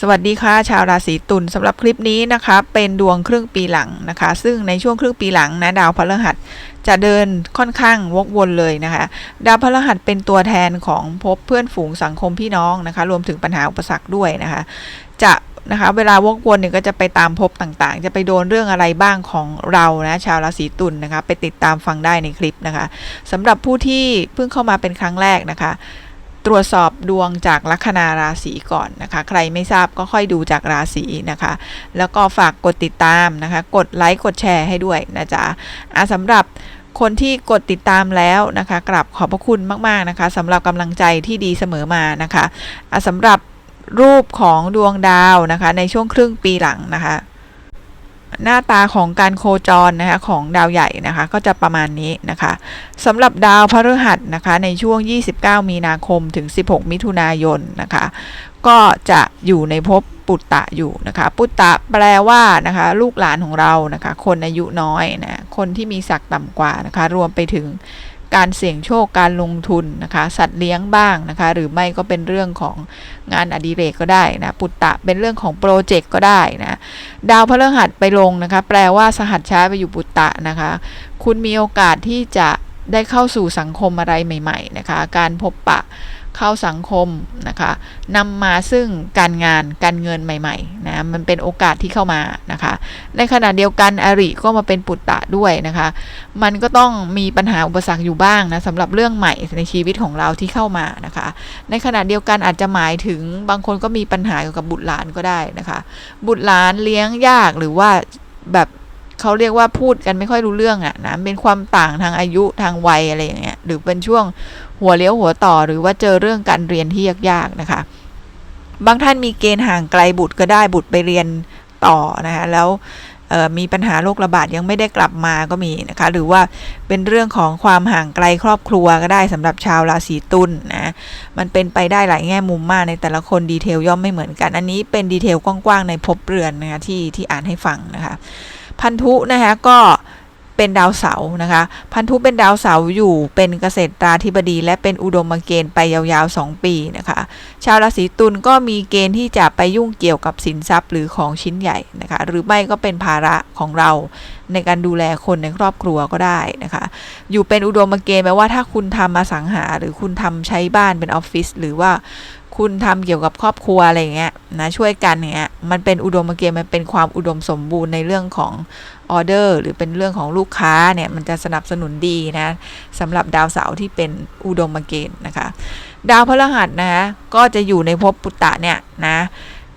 สวัสดีค่ะ ชาวราศีตุลสำหรับคลิปนี้นะคะ เป็นดวงครึ่งปีหลังนะคะ ซึ่งในช่วงครึ่งปีหลังนะดาวพฤหัสจะเดินค่อนข้างวกวนเลยนะคะ ดาวพฤหัสเป็นตัวแทนของภพเพื่อนฝูงสังคมพี่น้องนะคะ รวมถึงปัญหาอุปสรรคด้วยนะคะ จะนะคะเวลาวกวนเนี่ยก็จะไปตามภพต่างๆ จะไปโดนเรื่องอะไรบ้างของเรานะชาวราศีตุลนะคะ ไปติดตามฟังได้ในคลิปนะคะสำหรับผู้ที่เพิ่งเข้ามาเป็นครั้งแรกนะคะ ตรวจสอบดวงจากลัคนาราศีก่อนนะคะ ใครไม่ทราบก็ค่อยดูจากราศีนะคะ แล้วก็ฝากกดติดตามนะคะ กดไลค์กดแชร์ให้ด้วยนะจ๊ะอะสำหรับคนที่กดติดตามแล้วนะคะกราบขอบพระคุณมาก ๆ นะคะสำหรับกำลังใจที่ดีเสมอมานะคะอะสำหรับรูปของดวงดาวนะคะ ในช่วงครึ่งปีหลังนะคะ หน้าตาของการโคจรนะคะของดาวใหญ่นะคะก็จะประมาณนี้นะคะสำหรับดาวพฤหัสนะคะในช่วง 29 มีนาคมถึง 16 มิถุนายนนะคะก็จะอยู่ในภพปุตตะอยู่นะคะปุตตะแปลว่านะคะลูกหลานของเรานะคะคนอายุน้อยนะคนที่มีศักดิ์ต่ำกว่านะคะรวมไปถึง การเสี่ยงโชคการลงทุนนะคะ สัตว์เลี้ยงบ้างนะคะ หรือไม่ก็เป็นเรื่องของงานอดิเรกก็ได้นะ ปุตตะเป็นเรื่องของโปรเจกต์ก็ได้นะ ดาวพฤหัสไปลงนะคะ แปลว่าสหัสช้าไปอยู่ปุตตะนะคะ คุณมีโอกาสที่จะได้เข้าสู่สังคมอะไรใหม่ ๆ นะคะ การพบปะ เข้าสังคมนะคะนำมาซึ่งการงานการเงินใหม่ๆนะมันเป็นโอกาสที่เข้ามานะคะ ในขณะเดียวกันอริก็มาเป็นปุตตะด้วยนะคะ มันก็ต้องมีปัญหาอุปสรรคอยู่บ้างนะสำหรับเรื่องใหม่ในชีวิตของเราที่เข้ามานะคะ ในขณะเดียวกันอาจจะหมายถึงบางคนก็มีปัญหาเกี่ยวกับบุตรหลานก็ได้นะคะ บุตรหลานเลี้ยงยากหรือว่าแบบ เขาเรียกว่าพูดกันไม่ค่อยรู้เรื่องอะนะเป็นความต่างทางอายุทางวัยอะไรอย่างเงี้ยหรือเป็นช่วงหัวเลี้ยวหัวต่อ หรือว่าเจอเรื่องการเรียนที่ยากๆนะคะ บางท่านมีเกณฑ์ห่างไกลบุตรก็ได้บุตรไปเรียนต่อนะคะแล้วมีปัญหาโรคระบาดยังไม่ได้กลับมาก็มีนะคะ หรือว่าเป็นเรื่องของความห่างไกลครอบครัวก็ได้สำหรับชาวราศีตุลนนะมันเป็นไปได้หลายแง่มุมมากในแต่ละคนดีเทลย่อมไม่เหมือนกัน อันนี้เป็นดีเทลกว้างๆในภพเรือนนะคะที่ที่อ่านให้ฟังนะคะ พันธุนะคะก็เป็นดาวเสาร์นะคะ พันธุเป็นดาวเสาร์อยู่เป็นเกษตรราธิบดี และเป็นอุดมเกณฑ์ไปยาวๆ 2 ปีนะคะ ชาวราศีตุลก็มีเกณฑ์ที่จะไปยุ่งเกี่ยวกับสินทรัพย์หรือของชิ้นใหญ่นะคะ หรือไม่ก็เป็นภาระของเราในการดูแลคนในครอบครัวก็ได้นะคะ อยู่เป็นอุดมเกณฑ์แปลว่าถ้าคุณทำมาสังหา หรือคุณทำใช้บ้านเป็นออฟฟิศหรือว่า คุณทำเกี่ยวกับครอบครัวอะไรเงี้ยนะช่วยกันเงี้ยมันเป็นอุดมเกณฑ์มันเป็นความอุดมสมบูรณ์ในเรื่องของออเดอร์หรือเป็นเรื่องของลูกค้าเนี่ยมันจะสนับสนุนดีนะสำหรับดาวเสาร์ที่เป็นอุดมเกณฑ์นะคะ ดาวพฤหัสนะก็จะอยู่ในภพปุตตะเนี่ยนะ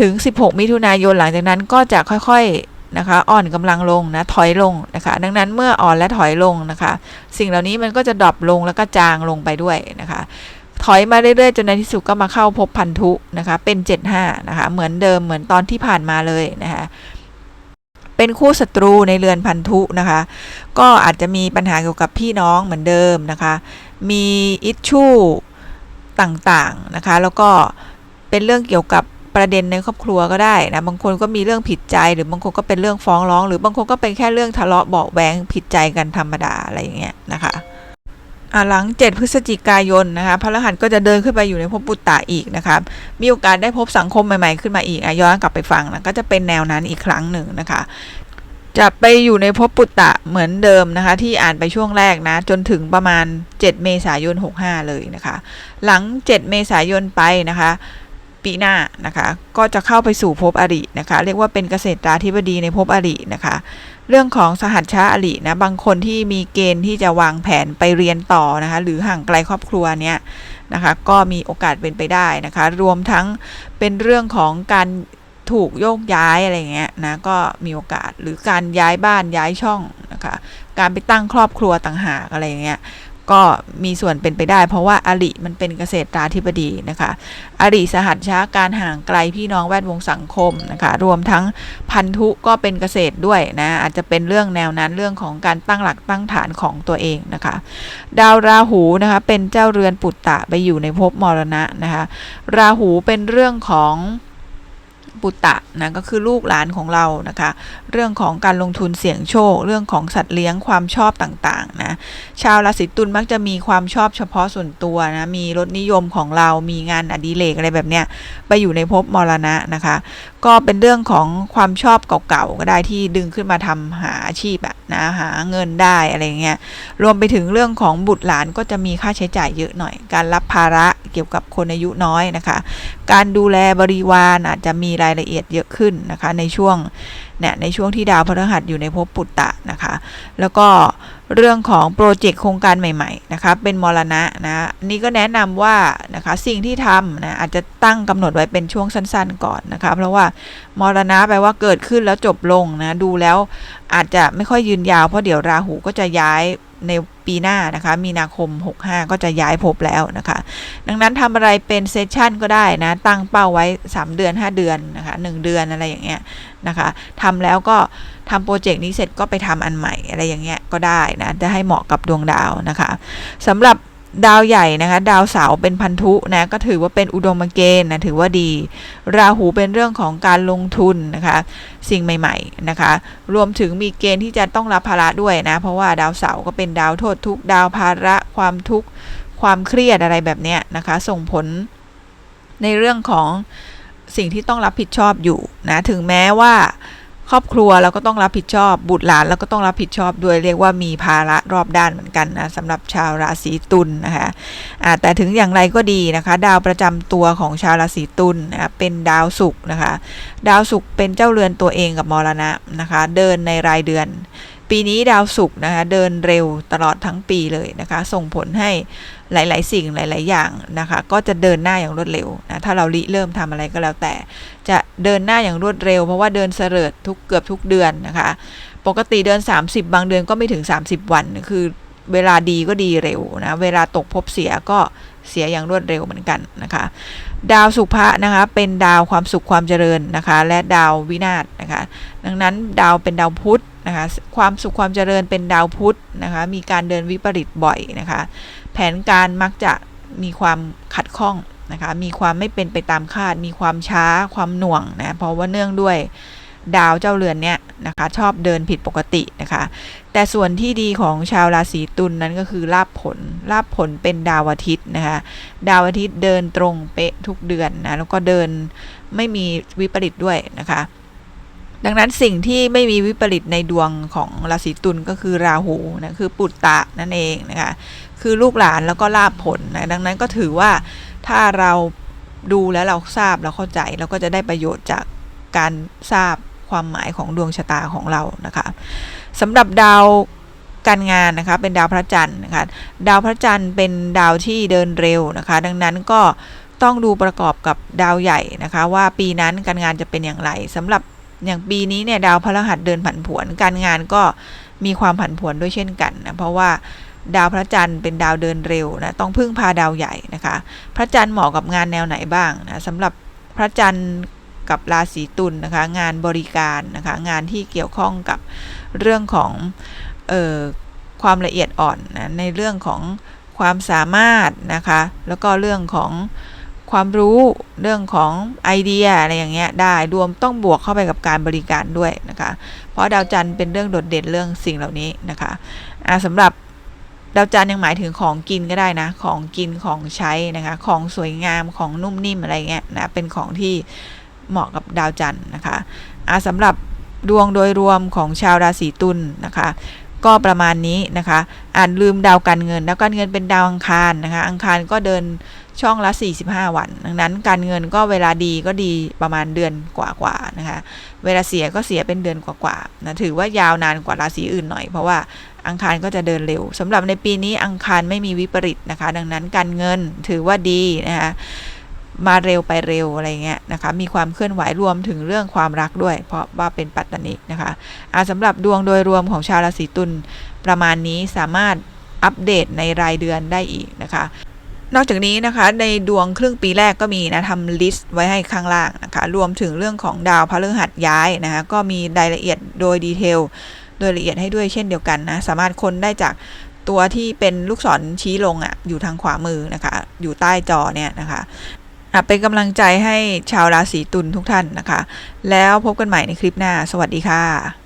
ถึง 16 มิถุนายนหลังจากนั้นก็จะค่อยๆนะคะ อ่อนกำลังลงนะถอยลงนะคะ ดังนั้นเมื่ออ่อนและถอยลงนะคะ สิ่งเหล่านี้มันก็จะดรอปลงแล้วก็จางลงไปด้วยนะคะ ถอยมาเรื่อยๆ จนในที่สุดก็มาเข้าพบพันธุนะคะเป็น 75 นะคะ เหมือนเดิมเหมือนตอนที่ผ่านมาเลยนะคะเป็นคู่ศัตรูในเรือนพันธุนะคะ ก็อาจจะมีปัญหาเกี่ยวกับพี่น้องเหมือนเดิมนะคะ มีอิชชูต่างๆนะคะ แล้วก็เป็นเรื่องเกี่ยวกับประเด็นในครอบครัวก็ได้นะ บางคนก็มีเรื่องผิดใจ หรือบางคนก็เป็นเรื่องฟ้องร้อง หรือบางคนก็เป็นแค่เรื่องทะเลาะเบาแหวงผิดใจกันธรรมดาอะไรอย่างเงี้ยนะคะ หลัง 7 พฤศจิกายนนะคะพระรหัสก็จะเดินขึ้นไปอยู่ในภพปุตตะอีกนะคะมีโอกาสได้พบสังคมใหม่ๆขึ้นมาอีกอย้อนกลับไปฟังนะก็จะเป็นแนวนั้นอีกครั้งหนึ่งนะคะ จะไปอยู่ในภพปุตตะเหมือนเดิมนะคะ ที่อ่านไปช่วงแรกนะ จนถึงประมาณ 7 เมษายน 65 เลยนะคะ หลัง 7 เมษายนไปนะคะ ปีหน้านะคะ ก็จะเข้าไปสู่ภพอรินะคะ เรียกว่าเป็นเกษตราธิบดีในภพอรินะคะ เรื่องของสหัชชาอลินะบางคนที่มีเกณฑ์ที่จะวางแผนไปเรียนต่อนะคะ หรือห่างไกลครอบครัวเนี้ยนะคะ ก็มีโอกาสเป็นไปได้นะคะ รวมทั้งเป็นเรื่องของการถูกโยกย้ายอะไรเงี้ยนะก็มีโอกาสหรือการย้ายบ้านย้ายช่องนะคะ การไปตั้งครอบครัวต่างหากอะไรเงี้ย ก็มีส่วนเป็นไปได้ เพราะว่าอริมันเป็นเกษตราธิบดีนะคะอริสหัสช้าการห่างไกลพี่น้องแวดวงสังคมนะคะรวมทั้งพันธุก็เป็นเกษตรด้วยนะอาจจะเป็นเรื่องแนวนั้นเรื่องของการตั้งหลักตั้งฐานของตัวเองนะคะ ดาวราหูนะคะเป็นเจ้าเรือนปุตตะไปอยู่ในภพมรณะนะคะราหูเป็นเรื่องของ ปุตตะนะก็คือลูกหลานของเรานะคะ เรื่องของการลงทุนเสี่ยงโชค เรื่องของสัตว์เลี้ยงความชอบต่างๆนะชาวราศีตุลมักจะมีความชอบเฉพาะส่วนตัวนะมีรสนิยมของเรา มีงานอดิเรกอะไรแบบเนี้ยไปอยู่ในภพมรณะนะคะ ก็เป็นเรื่องของความชอบเก่าๆก็ได้ที่ดึงขึ้นมาทำหาอาชีพอะ นะหาเงินได้อะไรเงี้ยรวมไปถึงเรื่องของบุตรหลานก็จะมีค่าใช้จ่ายเยอะหน่อย การรับภาระเกี่ยวกับคนอายุน้อยนะคะ การดูแลบริวารอาจจะมีรายละเอียดเยอะขึ้นนะคะ ในช่วงเนี่ยในช่วงที่ดาวพฤหัสอยู่ในภพปุตตะนะคะ แล้วก็เรื่องของโปรเจกต์โครงการใหม่ๆนะคะเป็นมรณะนะนี่ก็แนะนำว่านะคะสิ่งที่ทำนะอาจจะตั้งกำหนดไว้เป็นช่วงสั้นๆก่อนนะคะเพราะว่ามรณะแปลว่าเกิดขึ้นแล้วจบลงนะดูแล้วอาจจะไม่ค่อยยืนยาวเพราะเดี๋ยวราหูก็จะย้าย ในปีหน้านะคะ มีนาคม 65 ก็จะย้ายพบแล้วนะคะ ดังนั้นทำอะไรเป็นเซสชันก็ได้นะ ตั้งเป้าไว้ 3 เดือน 5 เดือนนะคะ 1 เดือนอะไรอย่างเงี้ยนะคะทำแล้วก็ทำโปรเจกต์นี้เสร็จก็ไปทำอันใหม่อะไรอย่างเงี้ยก็ได้นะ จะให้เหมาะกับดวงดาวนะคะสำหรับ ดาวใหญ่นะคะดาวเสาร์เป็นพันธุนะก็ถือว่าเป็นอุดมเกณฑ์นะถือว่าดี ราหูเป็นเรื่องของการลงทุนนะคะสิ่งใหม่ๆนะคะรวมถึงมีเกณฑ์ที่จะต้องรับภาระด้วยนะเพราะว่าดาวเสาร์ก็เป็นดาวโทษทุกดาวภาระความทุกข์ความเครียดอะไรแบบเนี้ยนะคะส่งผลในเรื่องของสิ่งที่ต้องรับผิดชอบอยู่นะถึงแม้ว่า ครอบครัวเราก็ต้องรับผิดชอบ บุตรหลานเราก็ต้องรับผิดชอบด้วยเรียกว่ามีภาระรอบด้านเหมือนกันนะสำหรับชาวราศีตุลนนะคะะแต่ถึงอย่างไรก็ดีนะคะ ดาวประจำตัวของชาวราศีตุลนะเป็นดาวศุกร์นะคะ ดาวศุกร์เป็นเจ้าเรือนตัวเองกับมรณะนะคะ เดินในรายเดือน ปีนี้ดาวศุกร์นะคะเดินเร็วตลอดทั้งปีเลยนะคะ ส่งผลให้หลาย ๆ สิ่งหลาย ๆ อย่างนะคะ ก็จะเดินหน้าอย่างรวดเร็วนะถ้าเราริเริ่มทำอะไรก็แล้วแต่ จะเดินหน้าอย่างรวดเร็ว เพราะว่าเดินเสริฐทุกเกือบทุกเดือนนะคะ ปกติเดิน30 บางเดือนก็ไม่ถึง 30 วัน คือเวลาดีก็ดีเร็วนะ เวลาตกภพเสียก็เสียอย่างรวดเร็วเหมือนกันนะคะ ดาวสุภะนะคะ เป็นดาวความสุขความเจริญนะคะ และดาววินาศนะคะ ดังนั้นดาวเป็นดาวพุธ นะคะความสุขความเจริญเป็นดาวพุธนะคะมีการเดินวิปริตบ่อยนะคะแผนการมักจะมีความขัดข้องนะคะมีความไม่เป็นไปตามคาด มีความช้าความหน่วงนะเพราะว่าเนื่องด้วยดาวเจ้าเรือนเนี่ยนะคะชอบเดินผิดปกตินะคะ แต่ส่วนที่ดีของชาวราศีตุลนนั้นก็คือลาบผลลาบผลเป็นดาวอาทิตย์นะคะดาวอาทิตย์เดินตรงเป๊ะทุกเดือนนะแล้วก็เดินไม่มีวิปริตด้วยนะคะ ดังนั้นสิ่งที่ไม่มีวิปริตในดวงของราศีตุลก็คือราหูนะคือปุตตะนั่นเองนะคะคือลูกหลานแล้วก็ลาบผลนะดังนั้นก็ถือว่าถ้าเราดูแล้วเราทราบเราเข้าใจเราก็จะได้ประโยชน์จากการทราบความหมายของดวงชะตาของเรานะคะสำหรับดาวการงานนะคะเป็นดาวพระจันทร์นะคะดาวพระจันทร์เป็นดาวที่เดินเร็วนะคะ ดังนั้นก็ต้องดูประกอบกับดาวใหญ่นะคะ ว่าปีนั้นการงานจะเป็นอย่างไรสำหรับ อย่างปีนี้เนี่ยดาวพฤหัสเดินผันผวน การงานก็มีความผันผวนด้วยเช่นกันนะเพราะว่าดาวพระจันทร์เป็นดาวเดินเร็วนะต้องพึ่งพาดาวใหญ่นะคะ พระจันทร์เหมาะกับงานแนวไหนบ้างนะสำหรับพระจันทร์กับราศีตุลนนะคะ งานบริการนะคะ งานที่เกี่ยวข้องกับเรื่องของออความละเอียดอ่อนนะในเรื่องของความสามารถนะคะ แล้วก็เรื่องของ ความรู้เรื่องของไอเดียอะไรอย่างเงี้ยได้รวมต้องบวกเข้าไปกับการบริการด้วยนะคะ เพราะดาวจันทร์เป็นเรื่องโดดเด่นเรื่องสิ่งเหล่านี้นะคะอ่าสำหรับดาวจันทร์ยังหมายถึงของกินก็ได้นะ ของกินของใช้นะคะ ของสวยงามของนุ่มนิ่มอะไรเงี้ยนะเป็นของที่เหมาะกับดาวจันทร์นะคะอ่าสำหรับดวงโดยรวมของชาวราศีตุลนนะคะก็ประมาณนี้นะคะ อ่านลืมดาวการเงิน ดาวการเงินเป็นดาวอังคารนะคะ อังคารก็เดิน ช่องละ 45 วัน ดังนั้นการเงินก็เวลาดีก็ดีประมาณเดือนกว่าๆนะคะ เวลาเสียก็เสียเป็นเดือนกว่าๆนะถือว่ายาวนานกว่าราศีอื่นหน่อย เพราะว่าอังคารก็จะเดินเร็วสำหรับในปีนี้อังคารไม่มีวิปริตนะคะ ดังนั้นการเงินถือว่าดีนะคะมาเร็วไปเร็วอะไรเงี้ยนะคะ มีความเคลื่อนไหวรวมถึงเรื่องความรักด้วย เพราะว่าเป็นปัตตานินะคะะสำหรับดวงโดยรวมของชาวราศีตุลประมาณนี้สามารถอัปเดตในรายเดือนได้อีกนะคะ นอกจากนี้นะคะในดวงครึ่งปีแรกก็มีนะทำลิสต์ไว้ให้ข้างล่างนะคะรวมถึงเรื่องของดาวพฤหัสย้ายนะคะก็มีรายละเอียดโดยดีเทลโดยละเอียดให้ด้วยเช่นเดียวกันนะสามารถค้นได้จากตัวที่เป็นลูกศรชี้ลงอะ่ะอยู่ทางขวามือนะคะ อยู่ใต้จอเนี่ยนะคะอะเป็นกำลังใจให้ชาวราศีตุลทุกท่านนะคะ แล้วพบกันใหม่ในคลิปหน้า สวัสดีค่ะ